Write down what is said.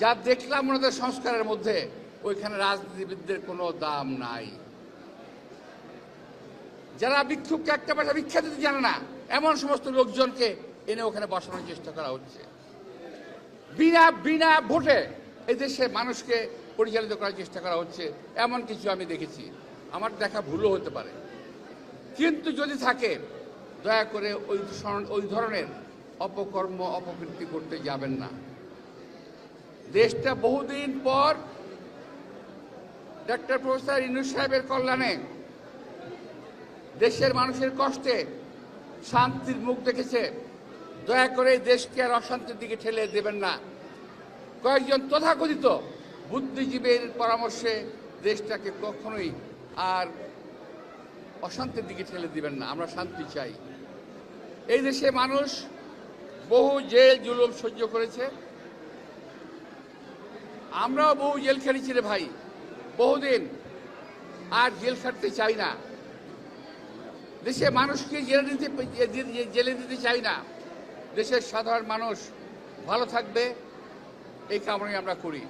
যা দেখলাম ওনাদের সংস্কারের মধ্যে, ওইখানে রাজনীতিবিদদের কোনো দাম নাই। যারা বিক্ষোভকে একটা ভিক্ষা দিতে জানে না, এমন সমস্ত লোকজনকে এনে ওখানে বসানোর চেষ্টা করা হচ্ছে। বিনা বিনা ভোটে এই দেশে মানুষকে পরিচালিত করার চেষ্টা করা হচ্ছে, এমন কিছু আমি দেখেছি। আমার দেখা ভুলও হতে পারে। কিন্তু যদি থাকে, দয়া করে ওই ওই ধরনের অপকর্ম, অপকীর্তি করতে যাবেন না। দেশটা বহুদিন পর ডক্টর প্রফেসর ইনুস সাহেবের কল্যাণে দেশের মানুষের কষ্টে শান্তির মুখ দেখেছে। দয়া করে দেশকে আর অশান্তির দিকে ঠেলে দেবেন না। কয়েকজন তথাকথিত বুদ্ধিজীবীর পরামর্শে দেশটাকে কখনোই আর অশান্তির দিকে ঠেলে দিবেন না। আমরা শান্তি চাই। এই দেশে মানুষ বহু জেল জুলুম সহ্য করেছে। আমরাও বহু জেল খেটেছি রে ভাই, বহুদিন। আর জেল খাটতে চাই না। দেশে মানুষকে জেলে দিতে জেলে দিতে চাই না। দেশের সাধারণ মানুষ ভালো থাকবে, এই কামনাই আমরা করি।